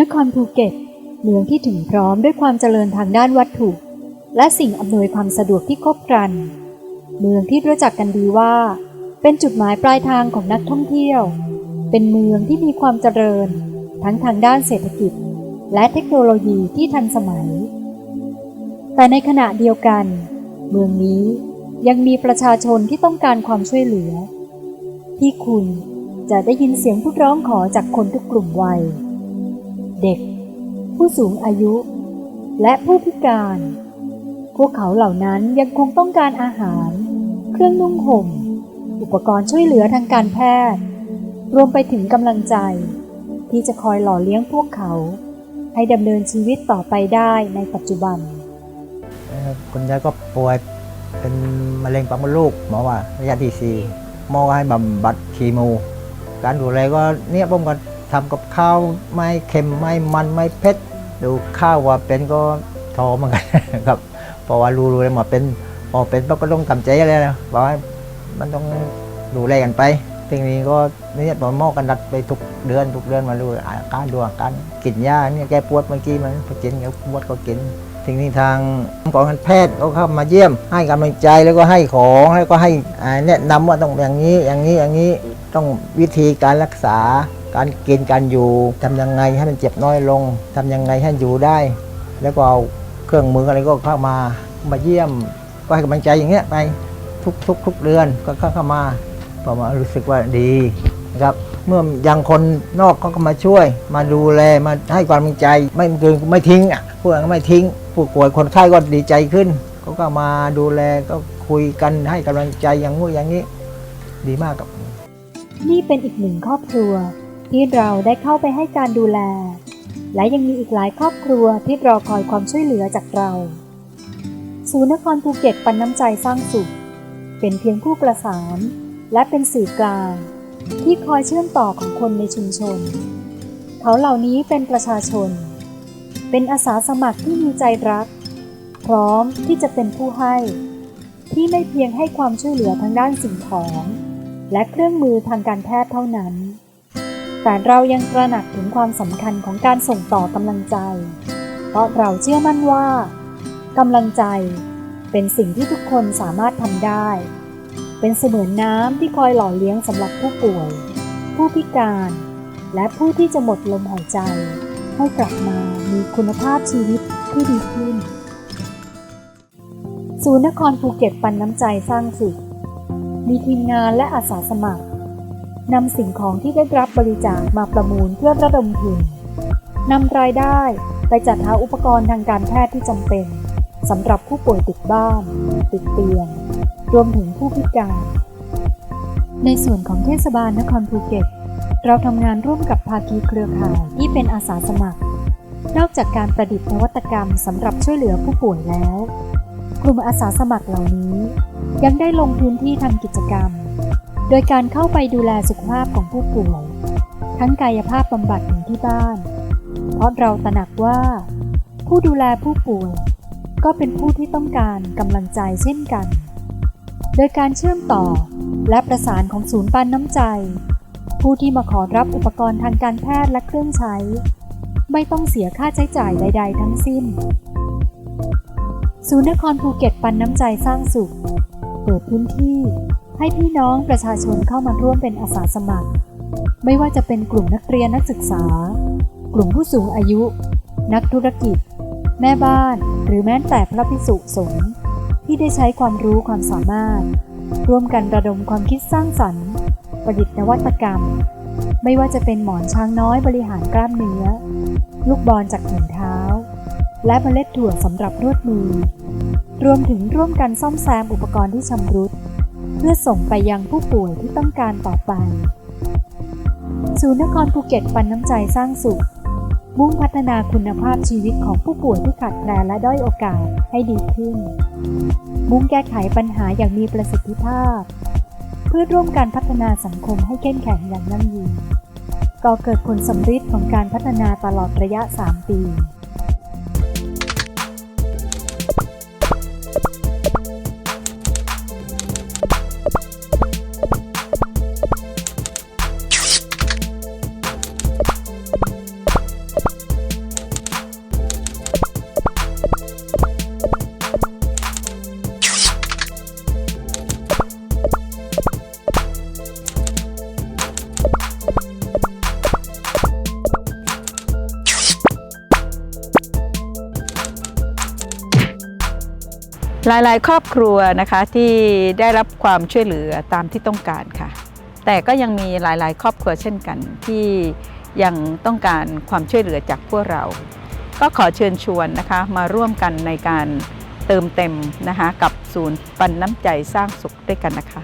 นครภูเก็ต เมืองที่ถึงพร้อมด้วยความเจริญทางด้านวัตถุ และสิ่งอำนวยความสะดวกที่ครบครัน เมืองที่รู้จักกันดีว่า เป็นจุดหมายปลายทางของนักท่องเที่ยว เป็นเมืองที่มีความเจริญ ทั้งทางด้านเศรษฐกิจ และเทคโนโลยีที่ทันสมัย แต่ในขณะเดียวกัน เมืองนี้ยังมีประชาชนที่ต้องการความช่วยเหลือ ที่คุณจะได้ยินเสียงพูดร้องขอจากคนทุกกลุ่มวัย เด็ก ผู้สูงอายุ และผู้พิการ พวกเขาเหล่านั้นยังคงต้องการอาหาร เครื่องนุ่งห่ม อุปกรณ์ช่วยเหลือทางการแพทย์ รวมไปถึงกำลังใจ ที่จะคอยหล่อเลี้ยงพวกเขา ให้ดำเนินชีวิตต่อไปได้ในปัจจุบันคุณยายก็ป่วยเป็นมะเร็งปากมดลูกหมอว่าระยะที่สี่หมอให้บำบัดคีโม การดูแลก็เนี่ยผมก็ ทำกับข้าวไม่เค็มไม่มันไม่เผ็ดดูข้าวว่าเป็นก็ท้อเหมือนกันครับเพราะว่ารู้รู้เลยหมอเป็นพอเป็นก็ต้องทำใจเลยนะบอกว่ามันต้องดูแลกันไปทีนี้ก็เนี่ยหมอกันนัดไปทุกเดือนทุกเดือนมาดูอาการดูอาการกินยาเนี่ยแก้ปวดเมื่อกี้มันพอกินแล้วปวดก็กินทีนี้ทางกองการแพทย์ก็เข้ามาเยี่ยม ให้กำลังใจแล้วก็ให้ของแล้วก็ให้แนะนำว่าต้องอย่างนี้อย่างนี้อย่างนี้ต้องวิธีการรักษา การกินการอยู่ทำยังไงให้มันเจ็บน้อยลงทำยังไงให้อยู่ได้ แล้วก็เอาเครื่องมืออะไรก็เข้ามามาเยี่ยมก็ให้กำลังใจอย่างเงี้ยไปทุกทุกทุกเดือนก็เข้าเข้ามาพอมารู้สึกว่าดีนะครับเมื่อยังคนนอกเขาก็มาช่วย มาดูแลมาให้ความกำลังใจ ไม่คือไม่ทิ้งอะพวกนั้นก็ไม่ทิ้ง ผู้ป่วยคนไข้ก็ดีใจขึ้นเขาก็มาดูแลก็คุยกันให้กำลังใจอย่างงู้อย่างนี้ ดีมากครับ นี่เป็นอีกหนึ่งครอบครัว ที่เราได้เข้าไปให้การดูแล และยังมีอีกหลายครอบครัวที่รอคอยความช่วยเหลือจากเรา ศูนย์นครภูเก็ตปันน้ำใจสร้างสุข เป็นเพียงผู้ประสาน และเป็นสื่อกลาง ที่คอยเชื่อมต่อของคนในชุมชน เขาเหล่านี้เป็นประชาชน เป็นอาสาสมัครที่มีใจรัก พร้อมที่จะเป็นผู้ให้ ที่ไม่เพียงให้ความช่วยเหลือทางด้านสิ่งของ และเครื่องมือทางการแพทย์เท่านั้น แต่เรายังตระหนักถึงความสำคัญของการส่งต่อกำลังใจ เพราะเราเชื่อมั่นว่ากำลังใจเป็นสิ่งที่ทุกคนสามารถทำได้ เป็นเสมือนน้ำที่คอยหล่อเลี้ยงสำหรับผู้ป่วย ผู้พิการ และผู้ที่จะหมดลมหายใจ ให้กลับมามีคุณภาพชีวิตที่ดีขึ้น ศูนย์นครภูเก็ตปันน้ำใจสร้างสุข มีทีมงานและอาสาสมัคร นำสิ่งของที่ได้รับบริจาคมาประมูลเพื่อระดมทุนนำรายได้ไปจัดหาอุปกรณ์ทางการแพทย์ที่จำเป็นสำหรับผู้ป่วยติดบ้าน ติดเตียง รวมถึงผู้พิการ ในส่วนของเทศบาลนครภูเก็ต เราทำงานร่วมกับภาคีเครือข่ายที่เป็นอาสาสมัคร นอกจากการประดิษฐ์นวัตกรรมสำหรับช่วยเหลือผู้ป่วยแล้ว กลุ่มอาสาสมัครเหล่านี้ ยังได้ลงพื้นที่ทำกิจกรรม โดยการเข้าไปดูแลสุขภาพของผู้ป่วย ทั้งกายภาพบำบัดถึงที่บ้าน เพราะเราตระหนักว่า ผู้ดูแลผู้ป่วย ก็เป็นผู้ที่ต้องการกำลังใจเช่นกัน โดยการเชื่อมต่อและประสานของศูนย์ปันน้ำใจ ผู้ที่มาขอรับอุปกรณ์ทางการแพทย์และเครื่องใช้ ไม่ต้องเสียค่าใช้จ่ายใด ๆ ทั้งสิ้น ศูนย์นครภูเก็ตปันน้ำใจสร้างสุข เปิดพื้นที่ ให้พี่น้องประชาชนเข้ามาร่วมเป็นอาสาสมัคร ไม่ว่าจะเป็นกลุ่มนักเรียนนักศึกษา กลุ่มผู้สูงอายุ นักธุรกิจ แม่บ้าน หรือแม้แต่พระภิกษุสงฆ์ที่ได้ใช้ความรู้ความสามารถ ร่วมกันระดมความคิดสร้างสรรค์ ประดิษฐ์นวัตกรรม ไม่ว่าจะเป็นหมอนช้างน้อยบริหารกล้ามเนื้อ ลูกบอลจากถุงเท้า และเมล็ดถั่วสำหรับนวดมือ รวมถึงร่วมกันซ่อมแซมอุปกรณ์ที่ชำรุด พื่อส่งไปยังผู้ป่วยที่ต้องการต่อไป ศูนย์นครภูเก็ตปันน้ำใจสร้างสุข มุ่งพัฒนาคุณภาพชีวิตของผู้ป่วยที่ขาดแคลนและด้อยโอกาสให้ดีขึ้น มุ่งแก้ไขปัญหาอย่างมีประสิทธิภาพ เพื่อร่วมการพัฒนาสังคมให้เข้มแข็งอย่างยั่งยืนก่อเกิดผลสำฤทธิ์ของการพัฒนาตลอดระยะ 3 ปี หลายๆ ครอบครัวนะคะที่ได้รับความช่วยเหลือตามที่ต้องการค่ะ แต่ก็ยังมีหลายๆ ครอบครัวเช่นกันที่ยังต้องการความช่วยเหลือจากพวกเรา ก็ขอเชิญชวนนะคะมาร่วมกันในการเติมเต็มนะคะกับศูนย์ปันน้ำใจสร้างสุขด้วยกันนะคะ